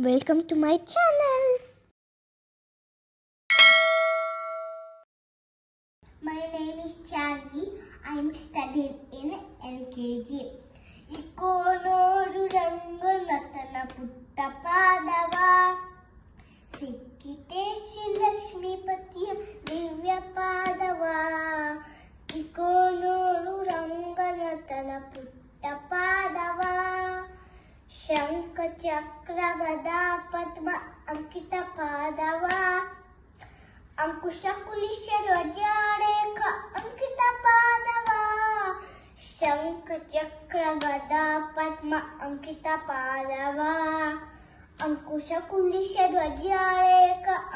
Welcome to my channel. My name is Charlie. I am studying in LKG. Ikono rango natana putta padava. Sikite shilakshmi patiya divya padava. चक्र गदा पद्म अंकित पादवा। अंकुश कुलिश रजारेख अंकित पादवा। शंख चक्र गदा पद्म अंकित पादवा। अंकुश कुलिश रजारेख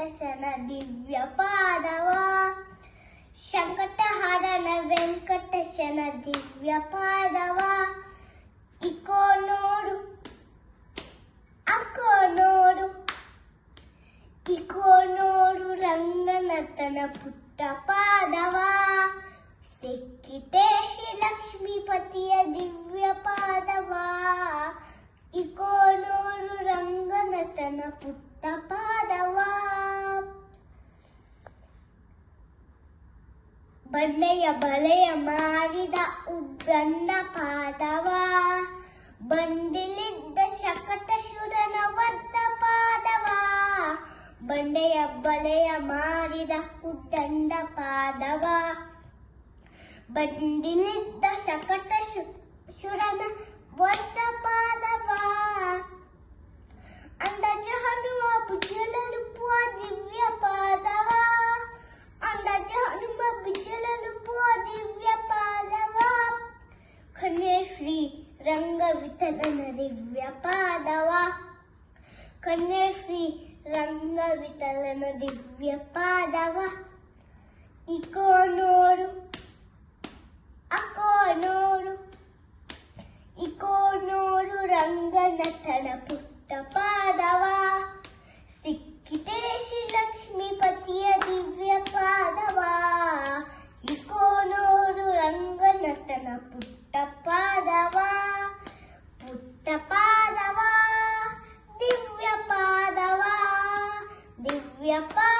దర్శన దివ్య పాదవా. శంకటహరణ వెంకటశన దివ్య పాదవా. ఇకో నోడు అక్కో నోడు. ఇకో నోడు రంగనతన పుట్ట పాదవా. శ్రీ లక్ష్మీపతియ దివ్య పాదవా. ఇకో నోడు రంగనతన పుట్ట ಬಂಡೆಯ ಬಲೆಯ ಮಾಡಿದ ಉದ್ದನ್ನ ಪಾದವ. ಬಂಡಿಲಿದ್ದ ಶಕಟ ಶುರನ ಒದ್ದ ಪಾದವ. ಬಂಡೆಯ ಬಲೆಯ ಮಾಡಿದ ಉದ್ದಂಡ ಪಾದವ. ಬಂಡಿಲಿದ್ದ ಶಕಟ ಶು- ರಂಗ ವಿಠಲನ ದಿವ್ಯ ಪಾದವ ಕನ್ಯೆ ಶ್ರೀ ರಂಗ ವಿಠಲನ ದಿವ್ಯ ಪಾದವ ಇಕೋ ನೋಡು ಅಕೋ ನೋಡು ಇಕೋ ನೋಡು ರಂಗನಥನ ಪುಟ್ಟ ಪಾದವ Bye.